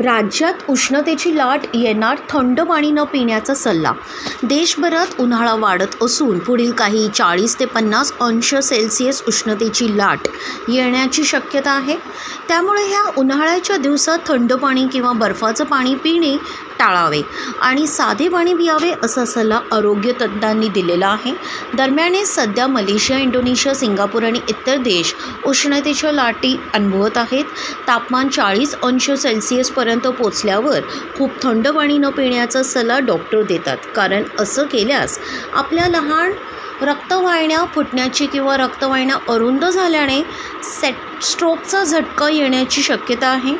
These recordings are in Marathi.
राज्यात उष्णतेची लाट येणार थंड पाणी न पिण्याचा सल्ला. देशभरात उन्हाळा वाढत असून पुढील काही चाळीस ते पन्नास अंश सेल्सिअस उष्णतेची लाट येण्याची शक्यता आहे. त्यामुळे ह्या उन्हाळ्याच्या दिवसात थंड पाणी किंवा बर्फाचं पाणी पिणे टाळावे आणि साधे पाणी पियावे असा सल्ला आरोग्य तज्ज्ञांनी दिलेला आहे. दरम्यान सध्या मलेशिया इंडोनेशिया सिंगापूर आणि इतर देश उष्णतेच्या लाटी अनुभवत आहेत. तापमान चाळीस अंश सेल्सिअसपर्यंत पोचल्यावर खूप थंड पाणी न पिण्याचा सल्ला डॉक्टर देतात. कारण असं केल्यास आपल्या लहान रक्तवाहिन्या फुटण्याची किंवा रक्तवाहिन्या अरुंद झाल्याने सेट स्ट्रोकचा झटका येण्याची शक्यता आहे.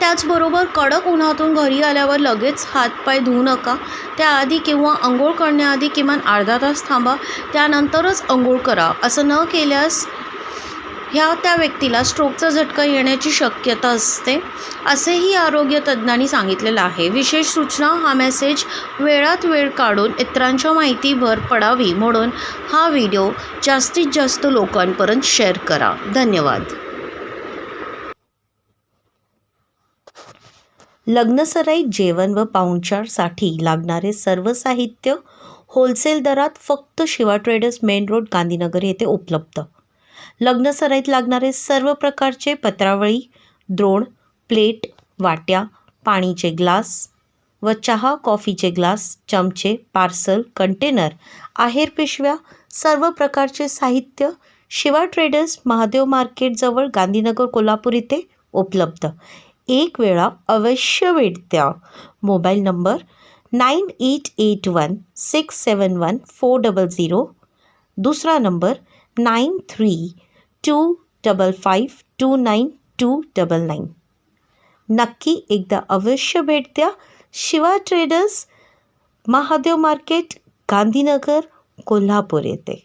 त्याचबरोबर कडक उन्हातून घरी आल्यावर लगेच हातपाय धुवू नका. त्याआधी किंवा आंघोळ करण्याआधी किमान अर्धा तास थांबा. त्यानंतरच आंघोळ करा. असं न केल्यास ह्या त्या व्यक्तीला स्ट्रोकचा झटका येण्याची शक्यता असते असेही आरोग्य तज्ज्ञांनी सांगितलेलं आहे. विशेष सूचना हा मेसेज वेळात वेळ काढून इतरांच्या माहिती भर पडावी म्हणून हा व्हिडिओ जास्तीत जास्त लोकांपर्यंत शेअर करा. धन्यवाद. लग्नसराईत जेवण व पाहुणचारसाठी लागणारे सर्व साहित्य होलसेल दरात फक्त Shiva traders main road Gandhinagar येथे उपलब्ध. लग्नसराईत लागणारे सर्व प्रकारचे पत्रावळी द्रोण प्लेट वाट्या पाणीचे ग्लास व चहा कॉफीचे ग्लास चमचे पार्सल कंटेनर आहेर पिशव्या सर्व प्रकारचे साहित्य शिवा ट्रेडर्स महादेव मार्केटजवळ गांधीनगर कोल्हापूर इथे उपलब्ध. एक वेळा अवश्य भेट द्या. Mobile number nine eight eight one six seven one four double zero. दुसरा number nine three two double five two nine two double nine नक्की एकदा अवश्य भेट द्या. शिवा ट्रेडर्स महादेव मार्केट गांधीनगर कोल्हापूर येथे.